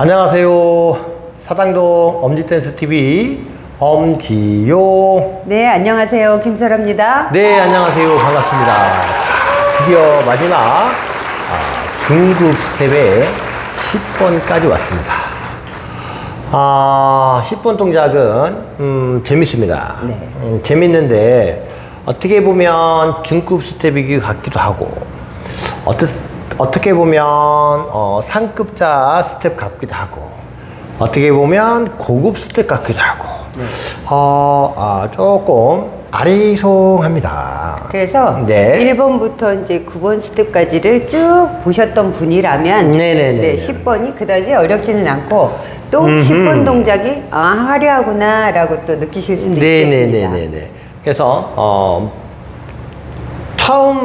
안녕하세요. 사당동 엄지댄스TV 엄지요. 네, 안녕하세요. 김설아입니다. 네, 안녕하세요. 반갑습니다. 자, 드디어 마지막 아, 중급 스텝의 10번까지 왔습니다. 아, 10번 동작은 음, 재밌습니다. 네. 음, 재밌는데 어떻게 보면 중급 스텝이기 같기도 하고 어떻, 어떻게 보면 어, 상급자 스텝 같기도 하고 어떻게 보면 고급 스텝 같기도 하고 어, 아, 조금 아리송합니다. 그래서 네. 1번부터 이제 9번 스텝까지를 쭉 보셨던 분이라면 네네네. 네, 10번이 그다지 어렵지는 않고 또 10번 동작이 아, 화려하구나라고 또 느끼실 수도 있겠습니다. 네네네네네. 그래서 어,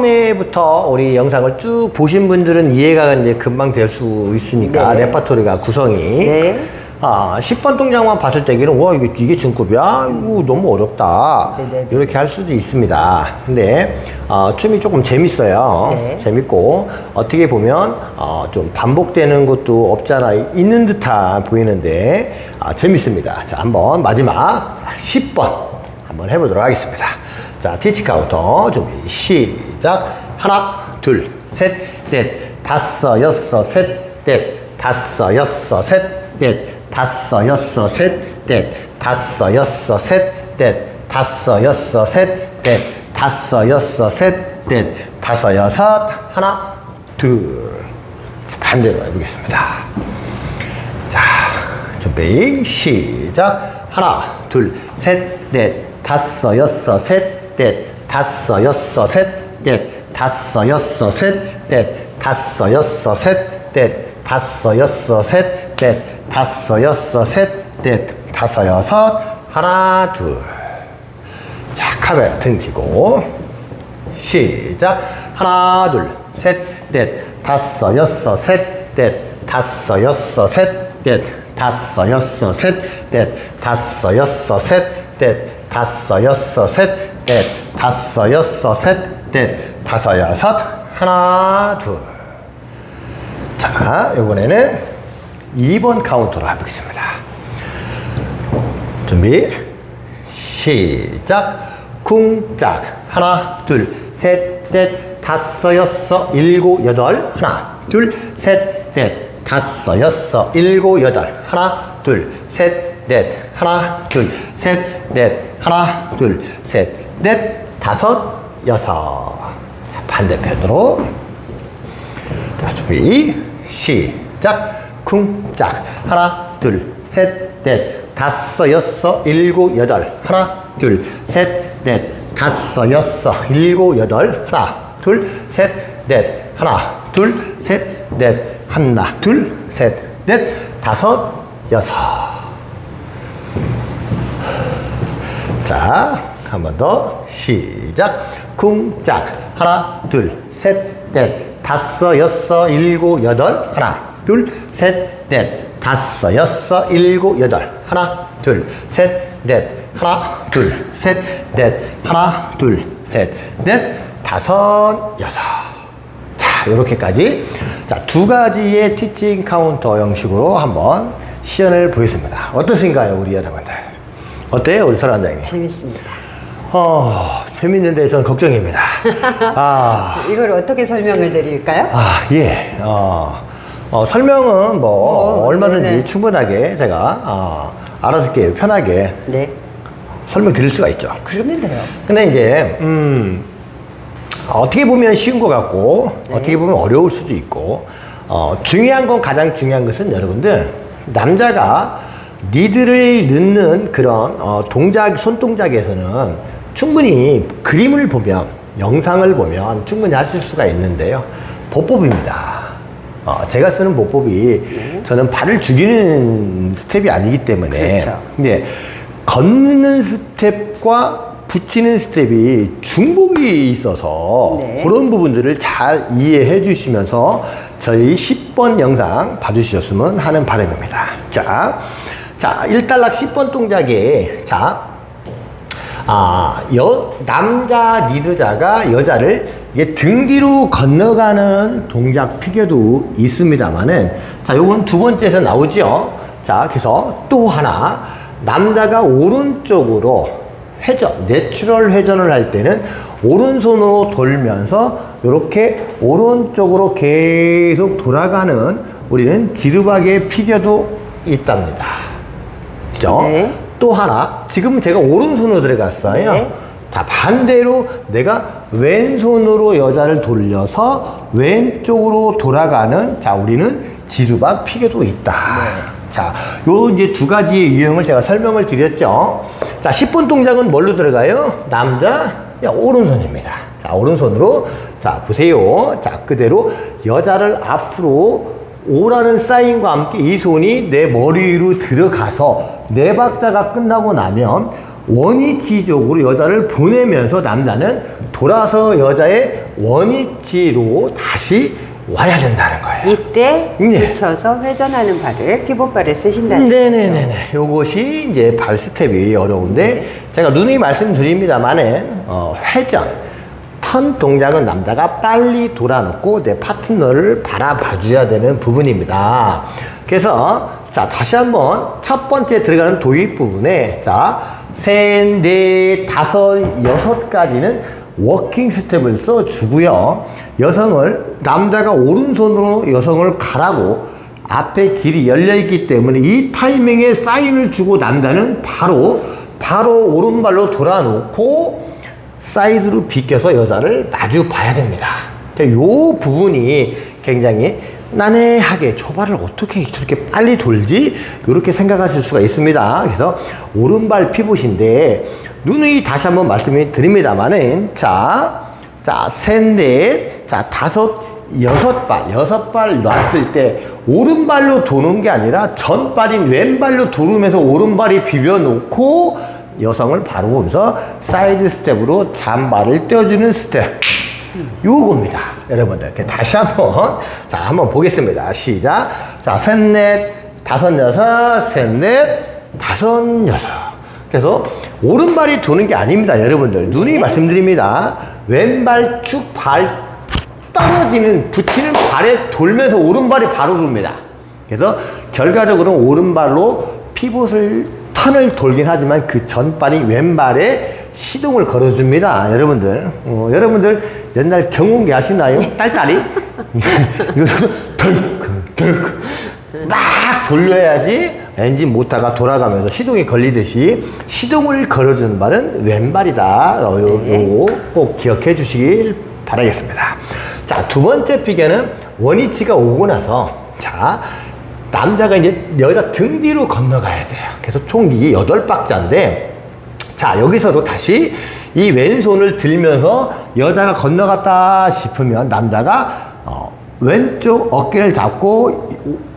처음에부터 우리 영상을 쭉 보신 분들은 이해가 이제 금방 될 수 있으니까 네. 레파토리가 구성이 네. 아, 10번 동작만 봤을 때기는 와 이게, 이게 중급이야? 이거 너무 어렵다 네네네. 이렇게 할 수도 있습니다 근데 어, 춤이 조금 재밌어요 네. 재밌고 어떻게 보면 어, 좀 반복되는 것도 없잖아 있는 듯한 보이는데 아, 재밌습니다 자 한번 마지막 10번 한번 해보도록 하겠습니다 자 티치 카운터 준비 시작. 하나 둘 셋 넷 다섯 여섯 셋 넷 다섯 여섯 셋 넷 다섯 여섯 셋 넷 다섯 여섯 셋 넷 다섯 여섯 셋 넷 다섯 여섯 셋 넷 다섯 여섯. 하나 둘. 자, 반대로 해보겠습니다. 자 준비 시작. 하나 둘 셋 넷 다섯 여섯 셋 넷 다섯 여섯 셋 넷 다섯 여섯 셋 넷 다섯 여섯 셋 넷 다섯 여섯 셋 넷 다섯 여섯 셋 넷 다섯 여섯 하나 둘 자, 카메라 등지고 시작 하나 둘 셋 넷 다섯 여섯 셋 넷 다섯 여섯 셋 넷 다섯 여섯 셋 넷 다섯 여섯 셋 넷 다섯 여섯 셋 넷 다섯 여섯 셋 넷 다섯 여섯. 하나 둘. 자, 이번에는 2번 카운터로 해보겠습니다. 준비 시작. 쿵짝. 하나 둘 셋 넷 다섯 여섯 일곱 여덟. 하나 둘 셋 넷 다섯 여섯 일곱 여덟. 하나 둘 셋 넷. 하나 둘 셋 넷. 하나 둘 셋 넷 다섯 여섯. 자, 반대편으로. 자, 준비 시작. 쿵짝. 하나 둘 셋 넷. 다섯 여섯 일곱 여덟. 하나 둘 셋 넷. 다섯 여섯 일곱 여덟. 하나 둘 셋 넷. 하나 둘 셋 넷. 하나 둘 셋 넷. 다섯 여섯. 자, 한 번 더 시작. 쿵짝 하나, 둘, 셋, 넷, 다섯, 여섯, 일곱, 여덟 하나, 둘, 셋, 넷, 다섯, 여섯, 일곱, 여덟 하나, 둘, 셋, 넷, 하나, 둘, 셋, 넷, 하나, 둘, 셋, 넷, 다섯, 여섯. 자, 이렇게까지. 자, 두 가지의 티칭 카운터 형식으로 한번 시연을 보겠습니다. 어떠신가요, 우리 여러분들? 어때요, 우리 설원장님? 재밌습니다. 어, 재밌는데 저는 걱정입니다. 아, 이걸 어떻게 설명을 드릴까요? 아, 예. 어, 어, 설명은 뭐, 어, 얼마든지 네네. 충분하게 제가, 어, 알아듣게 편하게 네. 설명드릴 수가 있죠. 그러면 돼요. 근데 이제, 음, 어떻게 보면 쉬운 것 같고, 네. 어떻게 보면 어려울 수도 있고, 어, 중요한 건 가장 중요한 것은 여러분들, 남자가 니들을 넣는 그런, 어, 동작, 손동작에서는 충분히 그림을 보면, 영상을 보면 충분히 하실 수가 있는데요. 보법입니다. 어, 제가 쓰는 보법이 저는 발을 죽이는 스텝이 아니기 때문에 그렇죠. 근데 걷는 스텝과 붙이는 스텝이 중복이 있어서 네. 그런 부분들을 잘 이해해 주시면서 저희 10번 영상 봐주셨으면 하는 바람입니다. 자, 자, 1단락 10번 동작에, 자, 아, 여, 남자 리드자가 여자를 등 뒤로 건너가는 동작 피겨도 있습니다만은 자, 요건 두 번째에서 나오죠. 자, 그래서 또 하나. 남자가 오른쪽으로 회전, 내추럴 회전을 할 때는 오른손으로 돌면서 이렇게 오른쪽으로 계속 돌아가는 우리는 지르박의 피겨도 있답니다. 그죠? 네. 또 하나, 지금 제가 오른손으로 들어갔어요. 네. 자, 반대로 내가 왼손으로 여자를 돌려서 왼쪽으로 돌아가는, 자, 우리는 지르박 피겨도 있다. 자, 요 이제 두 가지의 유형을 제가 설명을 드렸죠. 자, 10분 동작은 뭘로 들어가요? 남자, 야, 오른손입니다. 자, 오른손으로. 자, 보세요. 자, 그대로 여자를 앞으로 오라는 사인과 함께 이 손이 내 머리 위로 들어가서 네 박자가 끝나고 나면 원위치적으로 여자를 보내면서 남자는 돌아서 여자의 원위치로 다시 와야 된다는 거예요. 이때 네. 붙여서 회전하는 발을 피봇발을 쓰신다는 네네네네. 요것이 이제 발 스텝이 어려운데 제가 누누이 말씀드립니다만은 어, 회전, 턴 동작은 남자가 빨리 돌아놓고 내 파트너를 바라봐줘야 되는 부분입니다. 그래서 자 다시 한번 첫 번째 들어가는 도입 부분에 자 셋, 넷, 다섯, 여섯까지는 워킹 스텝을 써주고요. 여성을 남자가 오른손으로 여성을 가라고 앞에 길이 열려 있기 때문에 이 타이밍에 사인을 주고 남자는 바로 바로 오른발로 돌아놓고 사이드로 비껴서 여자를 마주 봐야 됩니다. 이 부분이 굉장히 난해하게 조발을 어떻게 저렇게 빨리 돌지 이렇게 생각하실 수가 있습니다. 그래서 오른발 피봇인데 누누이 다시 한번 말씀을 드립니다만은 자, 자, 셋, 넷, 자, 다섯, 여섯 발, 여섯 발 놨을 때 오른발로 도는 게 아니라 전발인 왼발로 도르면서 오른발이 비벼놓고 여성을 바로 보면서 사이드 스텝으로 잔발을 떼어주는 스텝. 요겁니다. 여러분들. 다시 한 번, 자, 한번 보겠습니다. 시작. 자, 셋, 넷, 다섯, 여섯, 셋, 넷, 다섯, 여섯. 그래서 오른발이 도는 게 아닙니다. 여러분들. 눈이 말씀드립니다. 왼발 쭉 발 떨어지는, 붙이는 발에 돌면서 오른발이 바로 돕니다. 그래서 결과적으로 오른발로 피봇을 턴을 돌긴 하지만 그 전발이 왼발에 시동을 걸어줍니다. 여러분들. 어, 여러분들 옛날 경운기 아시나요? 딸딸이? 이거 덜컹, 덜컹. 막 돌려야지 엔진 모터가 돌아가면서 시동이 걸리듯이 시동을 걸어주는 발은 왼발이다. 어, 요, 요거 꼭 기억해 주시길 바라겠습니다. 자, 두 번째 피겨는 원위치가 오고 나서 자, 남자가 이제 여자 등 뒤로 건너가야 돼요. 그래서 총 이게 여덟 박자인데 자, 여기서도 다시 이 왼손을 들면서 여자가 건너갔다 싶으면 남자가 어, 왼쪽 어깨를 잡고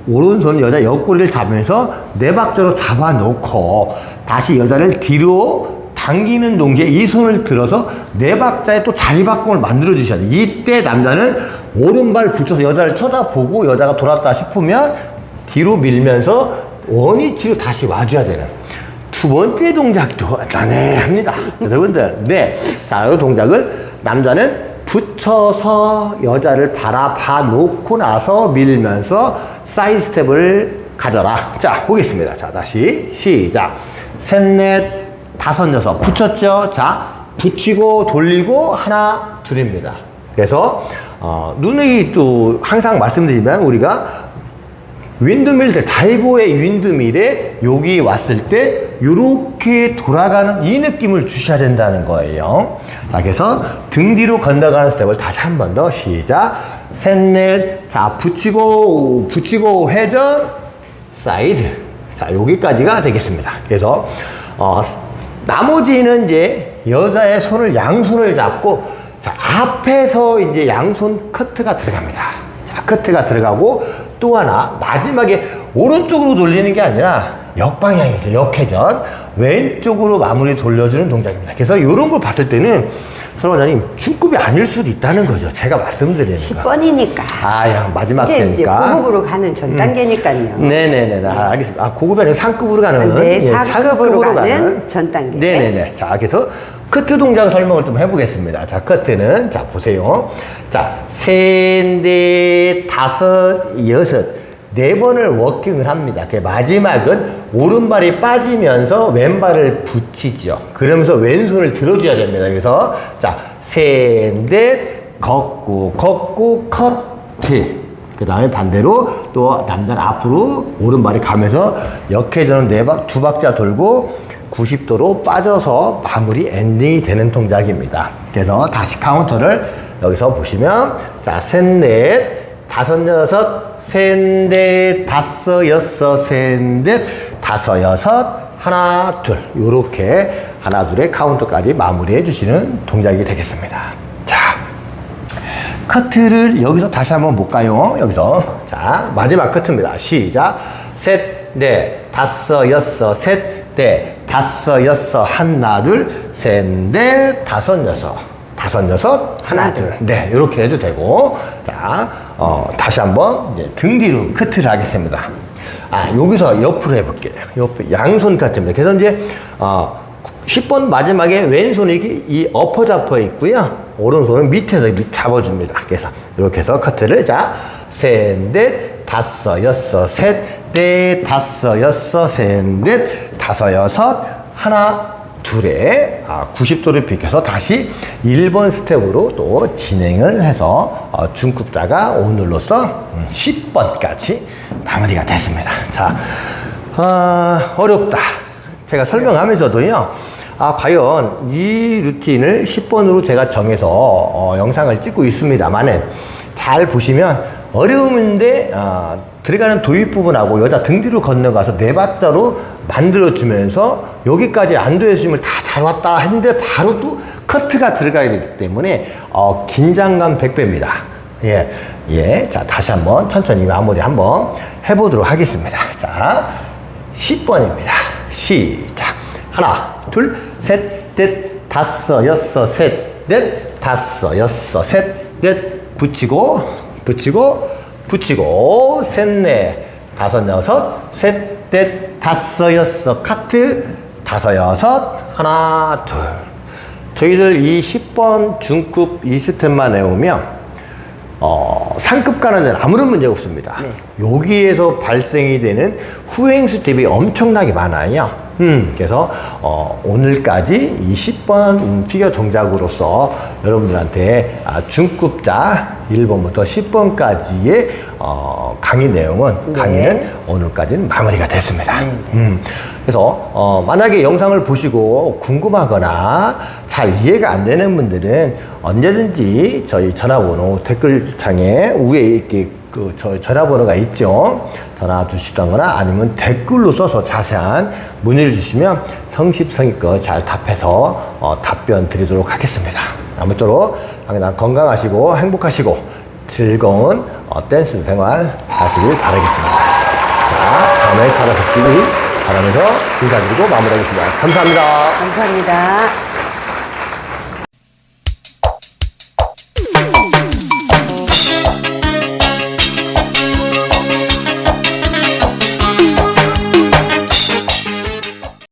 오른손 여자 옆구리를 잡으면서 네 박자로 잡아놓고 다시 여자를 뒤로 당기는 동시에 이 손을 들어서 네 박자에 또 자리 바꿈을 만들어 주셔야 돼요. 이때 남자는 오른발 붙여서 여자를 쳐다보고 여자가 돌았다 싶으면 뒤로 밀면서 원위치로 다시 와줘야 되는 두 번째 동작도 난해합니다. 여러분들. 네. 자, 이 동작을 남자는 붙여서 여자를 바라봐 놓고 나서 밀면서 사이드 스텝을 가져라. 자, 보겠습니다. 자, 다시 시작. 셋, 넷, 다섯, 여섯. 붙였죠? 자, 붙이고 돌리고 하나, 둘입니다. 그래서, 어, 눈이 또 항상 말씀드리면 우리가 윈드밀 때 자이보의 윈드밀에 여기 왔을 때 이렇게 돌아가는 이 느낌을 주셔야 된다는 거예요. 자, 그래서 등 뒤로 건너가는 스텝을 다시 한 번 더 시작. 셋 넷 자 붙이고 붙이고 회전 사이드. 자 여기까지가 되겠습니다. 그래서 어, 나머지는 이제 여자의 손을 양손을 잡고 자 앞에서 이제 양손 커트가 들어갑니다. 자, 커트가 들어가고 또 하나 마지막에 오른쪽으로 돌리는 게 아니라 역방향이죠. 역회전. 왼쪽으로 마무리 돌려주는 동작입니다. 그래서 이런 걸 봤을 때는 설원장님 중급이 아닐 수도 있다는 거죠. 제가 말씀드리는 거. 10번이니까. 아, 야, 마지막 이제, 이제 때니까. 고급으로 가는 전 단계니까요. 네네네. 아, 알겠습니다. 아, 고급이 아니라 상급으로 가는. 네, 예, 상급으로 가는 전 단계. 네네네. 자, 그래서 커트 동작 설명을 좀 해보겠습니다. 자, 커트는, 자, 보세요. 자, 셋, 넷, 다섯, 여섯. 네 번을 워킹을 합니다. 그 마지막은 오른발이 빠지면서 왼발을 붙이죠. 그러면서 왼손을 들어줘야 됩니다. 그래서 자, 셋, 넷, 걷고, 걷고, 커트. 그 다음에 반대로 또 남자는 앞으로 오른발이 가면서 역회전을 네 박, 두 박자 돌고 90도로 빠져서 마무리 엔딩이 되는 동작입니다. 그래서 다시 카운터를 여기서 보시면 자, 셋, 넷, 다섯, 여섯, 셋, 넷, 다섯, 여섯, 셋, 넷, 다섯, 여섯, 하나, 둘. 요렇게 하나, 둘의 카운터까지 마무리해 주시는 동작이 되겠습니다. 자, 커트를 여기서 다시 한번 볼까요? 여기서. 자, 마지막 커트입니다. 시작. 셋, 넷, 다섯, 여섯, 셋, 넷, 다섯, 여섯, 하나, 둘, 셋, 넷, 다섯, 여섯. 다섯, 여섯, 하나, 둘. 네, 이렇게 해도 되고. 자, 어, 다시 한번 이제 등 뒤로 커트를 하겠습니다. 아, 여기서 옆으로 해볼게요. 옆, 양손 커트입니다. 그래서 이제, 어, 10번 마지막에 왼손이 이 엎어 잡혀 있고요. 오른손은 밑에서 밑 잡아줍니다. 그래서 이렇게 해서 커트를 자, 셋, 넷, 다섯, 여섯, 셋, 넷, 다섯, 여섯, 셋, 넷, 다섯, 여섯, 하나, 둘에 아, 90도를 비켜서 다시 1번 스텝으로 또 진행을 해서 어, 중급자가 오늘로써 음, 10번까지 마무리가 됐습니다. 자, 아, 어렵다. 제가 설명하면서도요. 아, 과연 이 루틴을 10번으로 제가 정해서 어, 영상을 찍고 있습니다만은 잘 보시면 어려움인데 아, 들어가는 도입 부분하고 여자 등 뒤로 건너가서 네 박자로 만들어주면서 여기까지 안도의 숨을 다 잘 왔다 했는데 바로 또 커트가 들어가야 되기 때문에 어, 긴장감 100배입니다. 예, 예. 자, 다시 한번 천천히 마무리 한번 해보도록 하겠습니다. 자, 10번입니다. 시작. 하나, 둘, 셋, 넷, 다섯, 여섯, 셋, 넷, 다섯, 여섯, 셋, 넷, 붙이고, 붙이고, 붙이고, 셋, 넷, 다섯, 여섯, 셋, 넷, 다섯, 여섯, 카트, 다섯, 여섯, 하나, 둘. 저희들 이 10번 중급 이 스텝만 외우면 어, 상급 가는 데는 아무런 문제가 없습니다. 여기에서 발생이 되는 후행 스텝이 엄청나게 많아요. 음, 그래서 어, 오늘까지 이 10번 음, 피겨 동작으로서 여러분들한테 아, 중급자 1번부터 10번까지의 어, 강의 내용은 네. 강의는 오늘까지는 마무리가 됐습니다. 음, 그래서 어, 만약에 영상을 보시고 궁금하거나 잘 이해가 안 되는 분들은 언제든지 저희 전화번호 댓글창에 위에 이렇게 그저 전화번호가 있죠. 전화 주시던거나 아니면 댓글로 써서 자세한 문의를 주시면 성심성의껏 잘 답해서 어, 답변 드리도록 하겠습니다. 아무쪼록 항상 건강하시고 행복하시고 즐거운 어, 댄스 생활 하시길 바라겠습니다. 자, 다음에 찾아뵙기를 바라면서 인사드리고 마무리하겠습니다. 감사합니다. 감사합니다.